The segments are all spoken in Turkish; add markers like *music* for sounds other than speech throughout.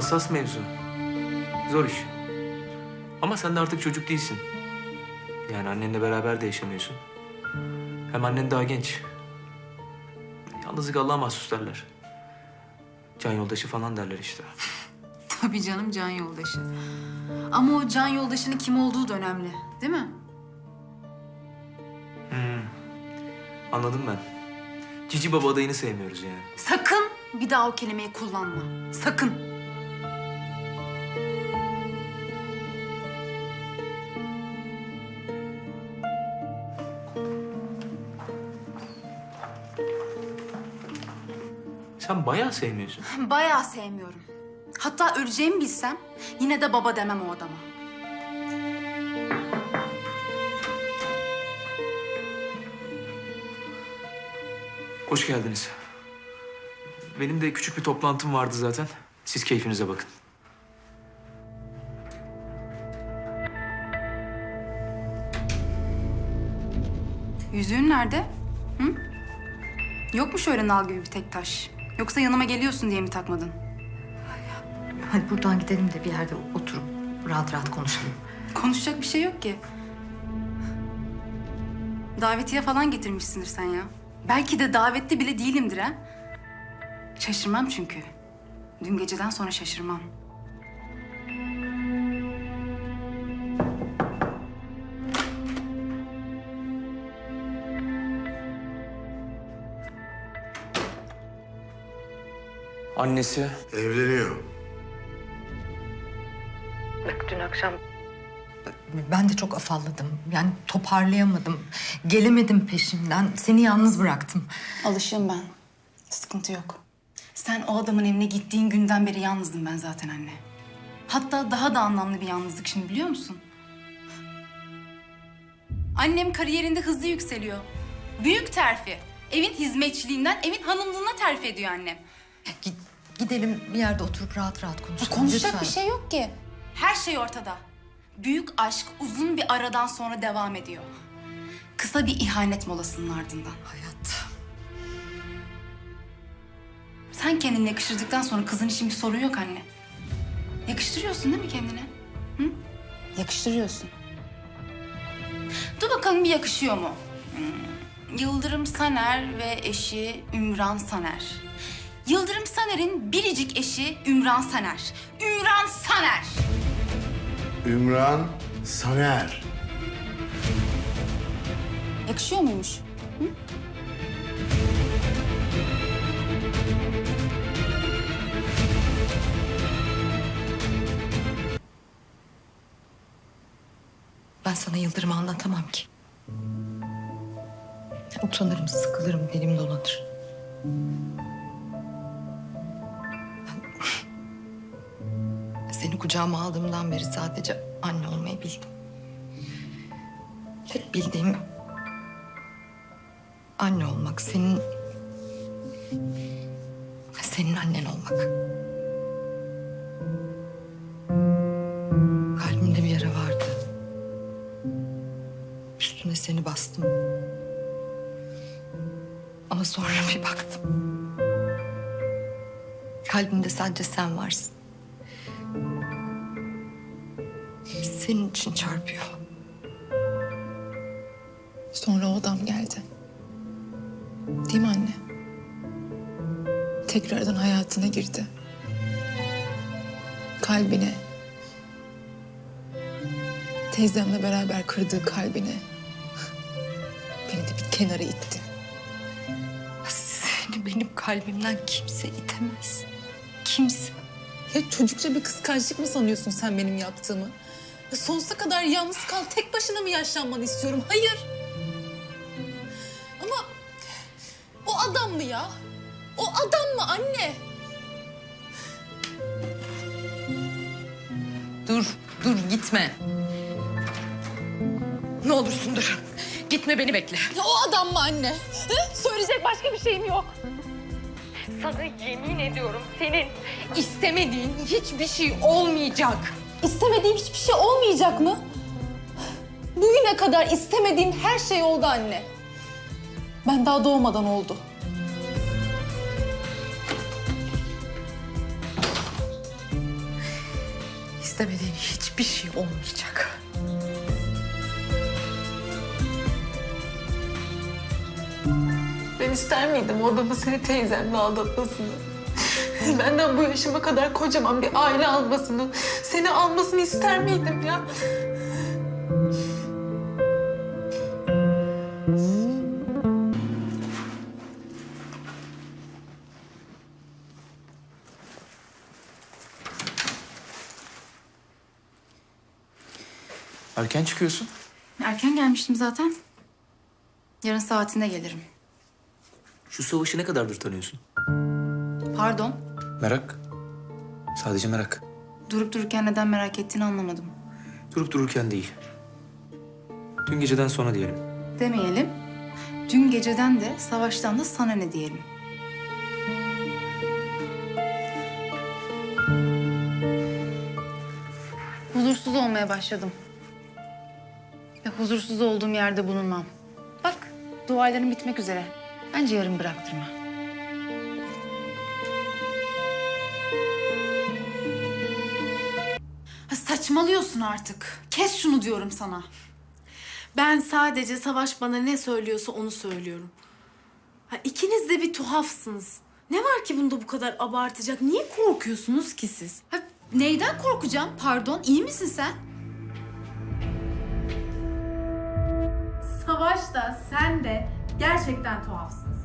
Hassas mevzu. Zor iş. Ama sen de artık çocuk değilsin. Yani annenle beraber de yaşamıyorsun. Hem annen daha genç. Yalnızlık Allah'a mahsus derler. Can yoldaşı falan derler işte. *laughs* Tabii canım can yoldaşı. Ama o can yoldaşının kim olduğu da önemli. Değil mi? Anladım ben. Cici baba adayını sevmiyoruz yani. Sakın bir daha o kelimeyi kullanma. Sakın. Bayağı sevmiyorsun. Bayağı sevmiyorum. Hatta öleceğimi bilsem yine de baba demem o adama. Hoş geldiniz. Benim de küçük bir toplantım vardı zaten. Siz keyfinize bakın. Yüzüğün nerede? Hı? Yok mu şöyle nal gibi bir tek taş? Yoksa yanıma geliyorsun diye mi takmadın? Hadi buradan gidelim de bir yerde oturup rahat rahat konuşalım. Konuşacak bir şey yok ki. Davetiye falan getirmişsindir sen ya. Belki de davetli bile değilimdir ha. Şaşırmam çünkü. Dün geceden sonra şaşırmam. Annesi Evleniyor. Bak dün akşam... Ben de çok afalladım. Yani toparlayamadım. Gelemedim peşinden. Seni yalnız bıraktım. Alışığım ben. Sıkıntı yok. Sen o adamın evine gittiğin günden beri yalnızdım ben zaten anne. Hatta daha da anlamlı bir yalnızlık şimdi biliyor musun? Annem kariyerinde hızlı yükseliyor. Büyük terfi. Evin hizmetçiliğinden evin hanımlığına terfi ediyor annem. Gid- gidelim bir yerde oturup rahat rahat konuşalım. Konuşacak lütfen. bir şey yok ki. Her şey ortada. Büyük aşk uzun bir aradan sonra devam ediyor. Kısa bir ihanet molasının ardından. Hayat. Sen kendini yakıştırdıktan sonra kızın için bir sorun yok anne. Yakıştırıyorsun değil mi kendine? Hı? Yakıştırıyorsun. Dur bakalım bir yakışıyor mu? Hmm, Yıldırım Saner ve eşi Ümran Saner. Yıldırım Saner'in biricik eşi Ümran Saner. Ümran Saner! Ümran Saner. Yakışıyor muymuş? Ben sana Yıldırım'ı anlatamam ki. Utanırım, sıkılırım, dilim dolanır. Kucağıma aldığımdan beri sadece anne olmayı bildim. Tek bildiğim anne olmak, senin senin annen olmak. Kalbimde bir yara vardı. Üstüne seni bastım. Ama sonra bir baktım. Kalbimde sadece sen varsın. Senin için çarpıyor. Sonra o adam geldi. Değil mi anne? Tekrardan hayatına girdi. Kalbine. Teyzemle beraber kırdığı kalbine. Beni de bir kenara itti. Seni benim kalbimden kimse itemez. Kimse. Ya çocukça bir kıskançlık mı sanıyorsun sen benim yaptığımı? Ya sonsuza kadar yalnız kal, tek başına mı yaşlanmanı istiyorum? Hayır. Ama o adam mı ya? O adam mı anne? Dur, dur gitme. Ne olursun dur. Gitme beni bekle. Ya o adam mı anne? Hı? Söyleyecek başka bir şeyim yok. Sana yemin ediyorum senin istemediğin hiçbir şey olmayacak. İstemediğim hiçbir şey olmayacak mı? Bugüne kadar istemediğim her şey oldu anne. Ben daha doğmadan oldu. istemediğin hiçbir şey olmayacak. Ben ister miydim o adamı seni teyzemle aldatmasını? Benden bu yaşıma kadar kocaman bir aile almasını, seni almasını ister miydim ya? Erken çıkıyorsun. Erken gelmiştim zaten. Yarın saatinde gelirim. Şu savaşı ne kadardır tanıyorsun? Pardon, Merak. Sadece merak. durup dururken neden merak ettiğini anlamadım. Durup dururken değil. Dün geceden sonra diyelim. Demeyelim. Dün geceden de savaştan da sana ne diyelim. Huzursuz olmaya başladım. Ve huzursuz olduğum yerde bulunmam. Bak, dualarım bitmek üzere. Bence yarın bıraktırma. Saçmalıyorsun artık. Kes şunu diyorum sana. Ben sadece Savaş bana ne söylüyorsa onu söylüyorum. Ha, ikiniz de bir tuhafsınız. Ne var ki bunda bu kadar abartacak? Niye korkuyorsunuz ki siz? Ha, neyden korkacağım? Pardon, iyi misin sen? Savaş da sen de gerçekten tuhafsınız.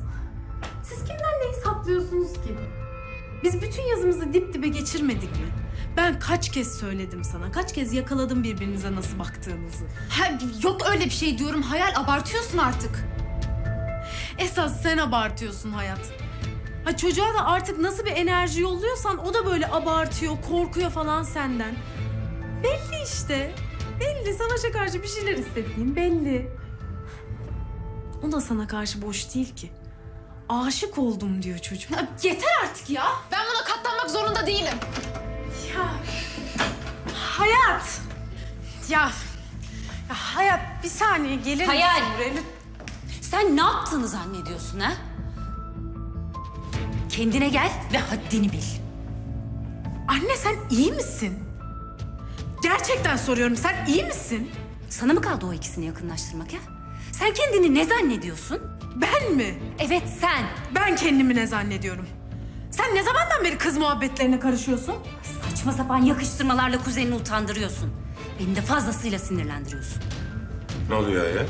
Siz kimden neyi saklıyorsunuz ki? Biz bütün yazımızı dip dibe geçirmedik mi? Ben kaç kez söyledim sana, kaç kez yakaladım birbirinize nasıl baktığınızı. Ha, yok öyle bir şey diyorum. Hayal abartıyorsun artık. Esas sen abartıyorsun hayat. Ha çocuğa da artık nasıl bir enerji yolluyorsan o da böyle abartıyor, korkuyor falan senden. Belli işte. Belli savaşa karşı bir şeyler hissettiğin belli. O da sana karşı boş değil ki. Aşık oldum diyor çocuk. Ya, yeter artık ya. Ben buna katlanmak zorunda değilim. Ya hayat. Ya, ya hayat bir saniye gelir Hayal. misin buraya? Lütfen. Sen ne yaptığını zannediyorsun ha? Kendine gel ve haddini bil. Anne sen iyi misin? Gerçekten soruyorum sen iyi misin? Sana mı kaldı o ikisini yakınlaştırmak ha? Sen kendini ne zannediyorsun? Ben mi? Evet sen. Ben kendimi ne zannediyorum? Sen ne zamandan beri kız muhabbetlerine karışıyorsun? Saçma sapan yakıştırmalarla kuzenini utandırıyorsun. Beni de fazlasıyla sinirlendiriyorsun. Ne oluyor ya?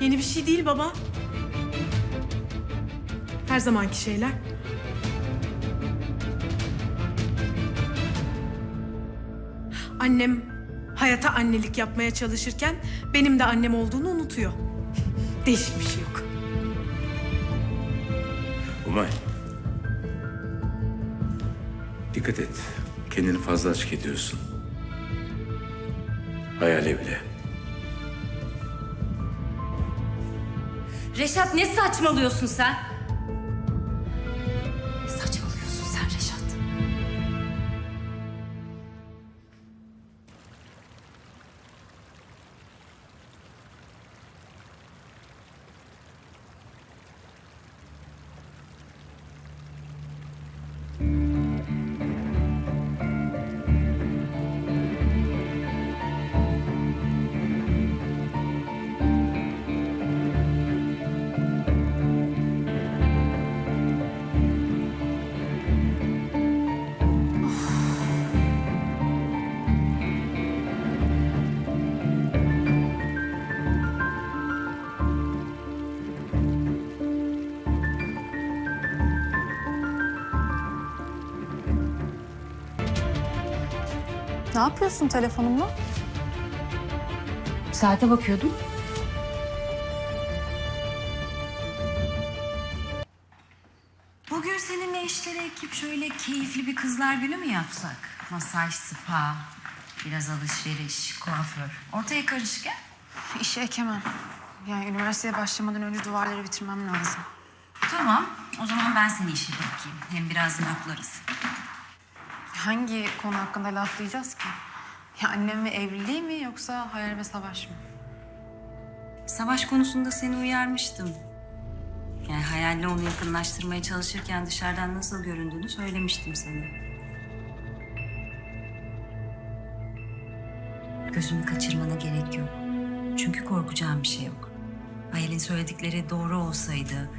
Yeni bir şey değil baba. Her zamanki şeyler. Annem hayata annelik yapmaya çalışırken benim de annem olduğunu unutuyor. *laughs* Değişik Dikkat et. Kendini fazla açık ediyorsun. Hayale bile. Reşat ne saçmalıyorsun sen? Ne yapıyorsun telefonumla? Saate bakıyordum. Bugün seninle işleri ekip şöyle keyifli bir kızlar günü mü yapsak? Masaj, spa, biraz alışveriş, kuaför. Ortaya karışık ya. İşe ekemem. Yani üniversiteye başlamadan önce duvarları bitirmem lazım. Tamam, o zaman ben seni işe bırakayım. Hem biraz laflarız. Hangi konu hakkında laflayacağız ki? Ya annem ve evliliği mi yoksa hayal ve savaş mı? Savaş konusunda seni uyarmıştım. Yani hayal Hayal'le onu yakınlaştırmaya çalışırken dışarıdan nasıl göründüğünü söylemiştim sana. Gözünü kaçırmana gerek yok. Çünkü korkacağım bir şey yok. Hayal'in söyledikleri doğru olsaydı,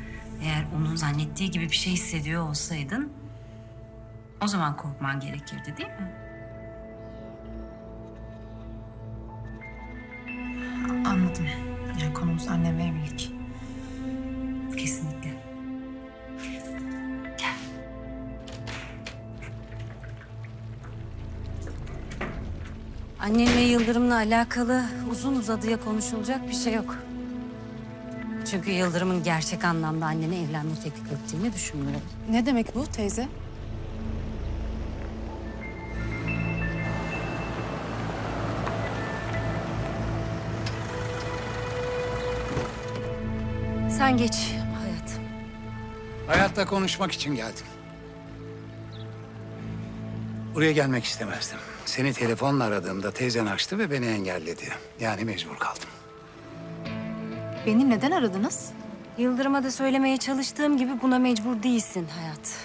eğer onun zannettiği gibi bir şey hissediyor olsaydın... ...o zaman korkman gerekirdi değil mi? Anladım. Yani konumuz annem ve evlilik. Kesinlikle. Gel. Annemle Yıldırım'la alakalı uzun uzadıya konuşulacak bir şey yok. Çünkü Yıldırım'ın gerçek anlamda annene evlenme teklif ettiğini düşünmüyorum. Ne demek bu teyze? Sen geç hayat. Hayatla konuşmak için geldim. Buraya gelmek istemezdim. Seni telefonla aradığımda teyzen açtı ve beni engelledi. Yani mecbur kaldım. Beni neden aradınız? Yıldırım'a da söylemeye çalıştığım gibi buna mecbur değilsin hayat.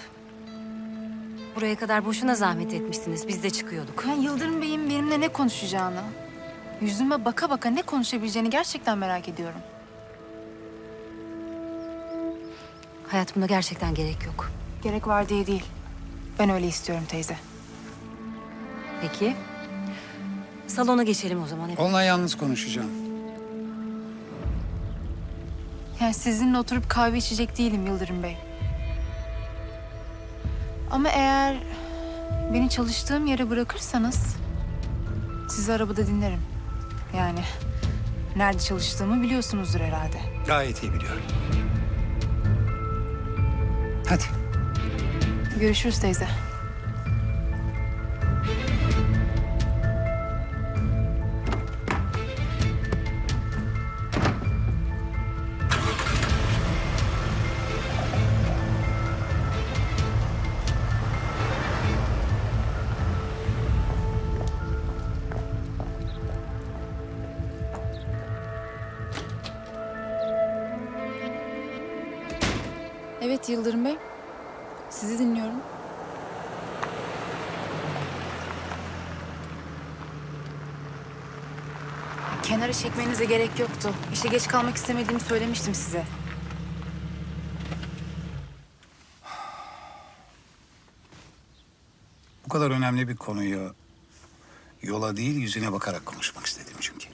Buraya kadar boşuna zahmet etmişsiniz. Biz de çıkıyorduk. Ben Yıldırım Bey'in benimle ne konuşacağını, yüzüme baka baka ne konuşabileceğini gerçekten merak ediyorum. Hayat buna gerçekten gerek yok. Gerek var diye değil. Ben öyle istiyorum teyze. Peki. Salona geçelim o zaman hep. Onunla yalnız konuşacağım. Yani sizinle oturup kahve içecek değilim Yıldırım Bey. Ama eğer beni çalıştığım yere bırakırsanız sizi arabada dinlerim. Yani nerede çalıştığımı biliyorsunuzdur herhalde. Gayet iyi biliyorum. Hadi. Görüşürüz teyze. Evet Yıldırım Bey. Sizi dinliyorum. Kenara çekmenize gerek yoktu. İşe geç kalmak istemediğimi söylemiştim size. Bu kadar önemli bir konuyu yola değil yüzüne bakarak konuşmak istedim çünkü.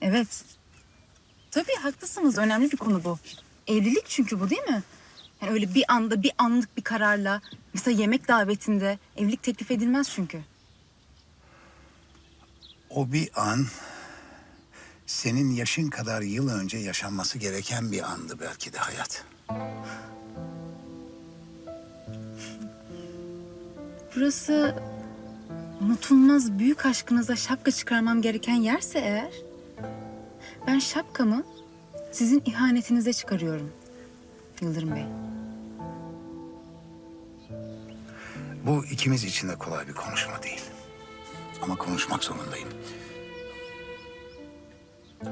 Evet. Tabii haklısınız. Önemli bir konu bu. Evlilik çünkü bu değil mi? Yani öyle bir anda bir anlık bir kararla mesela yemek davetinde evlilik teklif edilmez çünkü. O bir an senin yaşın kadar yıl önce yaşanması gereken bir andı belki de hayat. Burası unutulmaz büyük aşkınıza şapka çıkarmam gereken yerse eğer ben şapkamı sizin ihanetinize çıkarıyorum Yıldırım Bey. Bu ikimiz için de kolay bir konuşma değil. Ama konuşmak zorundayım.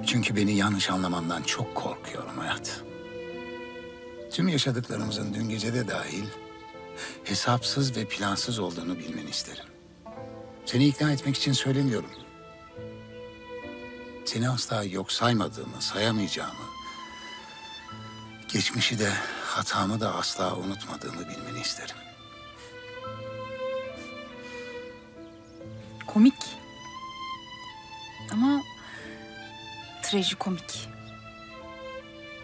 Çünkü beni yanlış anlamandan çok korkuyorum hayat. Tüm yaşadıklarımızın dün gece de dahil hesapsız ve plansız olduğunu bilmeni isterim. Seni ikna etmek için söylemiyorum. Seni asla yok saymadığımı, sayamayacağımı, geçmişi de hatamı da asla unutmadığımı bilmeni isterim. Komik. Ama trajikomik.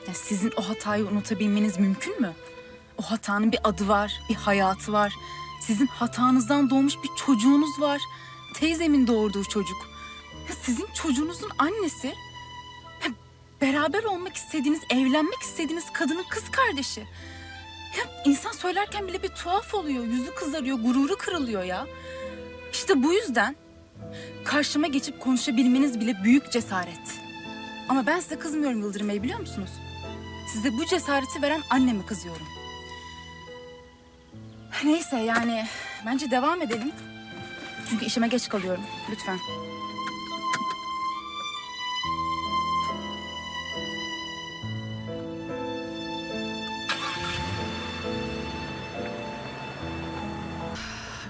Ya sizin o hatayı unutabilmeniz mümkün mü? O hatanın bir adı var, bir hayatı var. Sizin hatanızdan doğmuş bir çocuğunuz var. Teyzemin doğurduğu çocuk. Ya sizin çocuğunuzun annesi ya beraber olmak istediğiniz, evlenmek istediğiniz kadının kız kardeşi. Ya insan söylerken bile bir tuhaf oluyor. Yüzü kızarıyor, gururu kırılıyor ya. İşte bu yüzden Karşıma geçip konuşabilmeniz bile büyük cesaret. Ama ben size kızmıyorum Yıldırım Bey biliyor musunuz? Size bu cesareti veren anneme kızıyorum. Neyse yani bence devam edelim. Çünkü işime geç kalıyorum. Lütfen.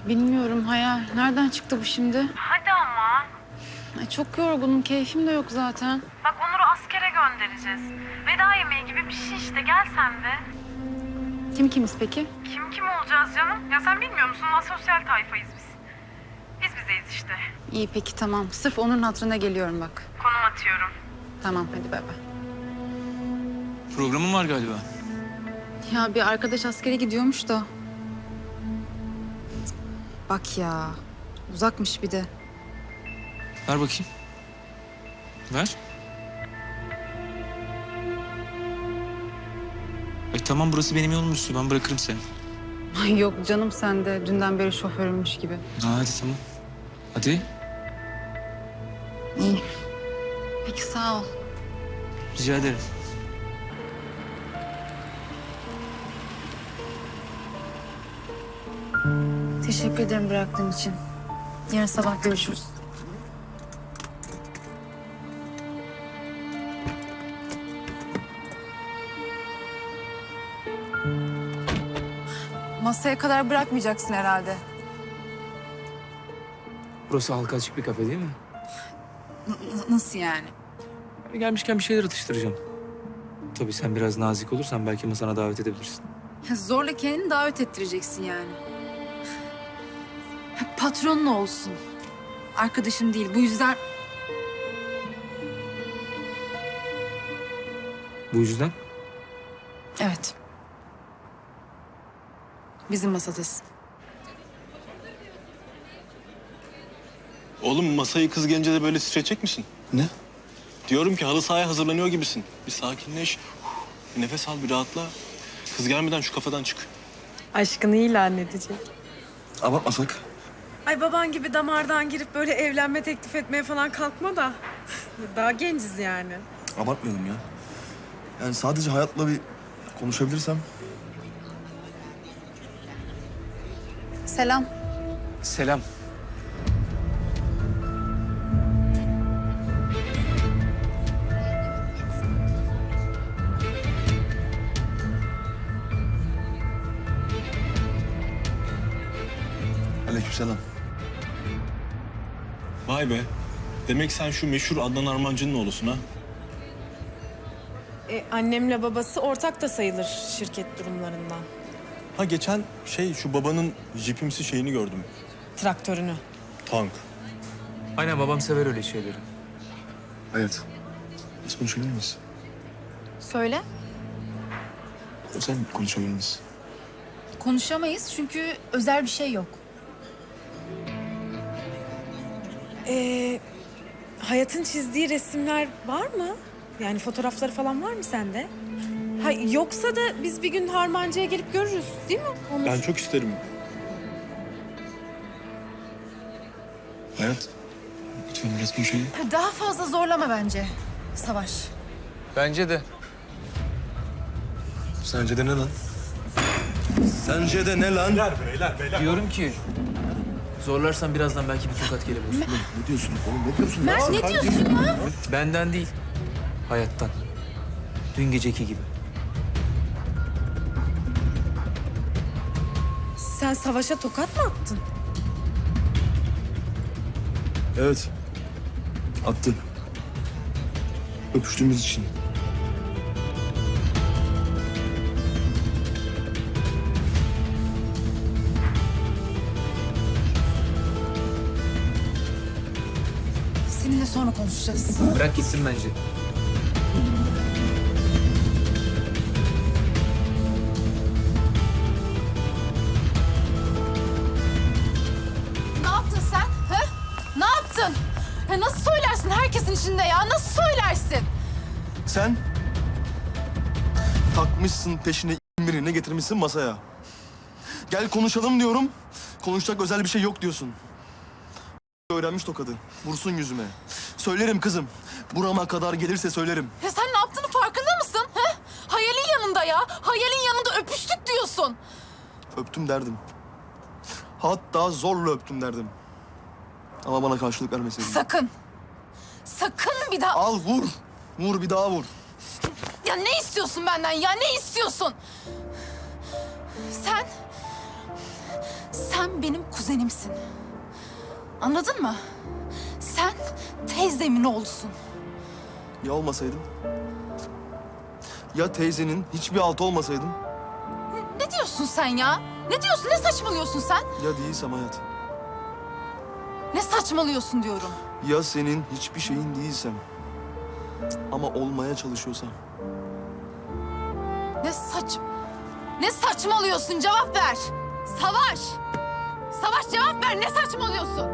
Bilmiyorum Hayal. Nereden çıktı bu şimdi? Ay, çok yorgunum. Keyfim de yok zaten. Bak Onur'u askere göndereceğiz. Veda yemeği gibi bir şey işte. Gel sen de. Kim kimiz peki? Kim kim olacağız canım? Ya sen bilmiyor musun? Asosyal tayfayız biz. Biz bizeyiz işte. İyi peki tamam. Sırf onun hatırına geliyorum bak. Konum atıyorum. Tamam hadi bay bay. Programın var galiba. Ya bir arkadaş askere gidiyormuş da. Bak ya. Uzakmış bir de. Ver bakayım. Ver. Ay tamam burası benim yolum üstü. Ben bırakırım seni. Ay yok canım sen de dünden beri şoförümmüş gibi. Ha, hadi tamam. Hadi. İyi. Peki sağ ol. Rica ederim. Teşekkür ederim bıraktığın için. Yarın sabah görüşürüz. Masaya kadar bırakmayacaksın herhalde. Burası halka açık bir kafe değil mi? nasıl yani? Gelmişken bir şeyler atıştıracağım. Tabii sen biraz nazik olursan belki masana davet edebilirsin. Zorla kendini davet ettireceksin yani. Patronun olsun. Arkadaşım değil. Bu yüzden Bu yüzden Evet. Bizim masadasın. Oğlum masayı kız gelince de böyle titretecek misin? Ne? Diyorum ki halı sahaya hazırlanıyor gibisin. Bir sakinleş. Bir nefes al, bir rahatla. Kız gelmeden şu kafadan çık. Aşkını ilan edecek. Abartmasak. Ay baban gibi damardan girip böyle evlenme teklif etmeye falan kalkma da. *laughs* Daha genciz yani. Abartmayalım ya. Yani sadece hayatla bir konuşabilirsem. Selam. selam. Aleykümselam. Vay be. Demek sen şu meşhur Adnan Armancı'nın oğlusun ha? E, annemle babası ortak da sayılır şirket durumlarından. Ha geçen şey şu babanın jipimsi şeyini gördüm. Traktörünü. Tank. Aynen babam sever öyle şeyleri. Evet. Biz konuşabilir miyiz? söyle. Sen konuşabilir miyiz? Konuşamayız çünkü özel bir şey yok. E, hayatın çizdiği resimler var mı? Yani fotoğrafları falan var mı sende? Ha, yoksa da biz bir gün Harmancı'ya gelip görürüz değil mi? Onur? Ben çok isterim. Hayat. Lütfen biraz konuşalım. Daha fazla zorlama bence. Savaş. Bence de. Sence de ne lan? Sence de ne lan? Diyorum ki zorlarsan birazdan belki bir tokat gelebilir. Ne diyorsun oğlum? Ne diyorsun? Mert ne diyorsun ya? Benden değil. Hayattan. Dün geceki gibi. Sen savaşa tokat mı attın? Evet. Attı. Öpüştüğümüz için. Seninle sonra konuşacağız. Bırak gitsin bence. Sen takmışsın peşine birini getirmişsin masaya. Gel konuşalım diyorum. Konuşacak özel bir şey yok diyorsun. Öğrenmiş tokadı. Vursun yüzüme. Söylerim kızım. Burama kadar gelirse söylerim. Ya sen ne yaptığını farkında mısın? Ha? Hayalin yanında ya. Hayalin yanında öpüştük diyorsun. Öptüm derdim. Hatta zorla öptüm derdim. Ama bana karşılık vermeseydin. Sakın. Sakın bir daha... Al vur. Vur bir daha vur. Ya ne istiyorsun benden ya? Ne istiyorsun? Sen... Sen benim kuzenimsin. Anladın mı? Sen teyzemin oğlusun. Ya olmasaydım? Ya teyzenin hiçbir altı olmasaydım? Ne diyorsun sen ya? Ne diyorsun? Ne saçmalıyorsun sen? Ya değilsem hayat? Ne saçmalıyorsun diyorum. Ya senin hiçbir şeyin değilsem? Ama olmaya çalışıyorsam? Ne saç... Ne saçmalıyorsun? Cevap ver. Savaş! Savaş cevap ver. Ne saçmalıyorsun?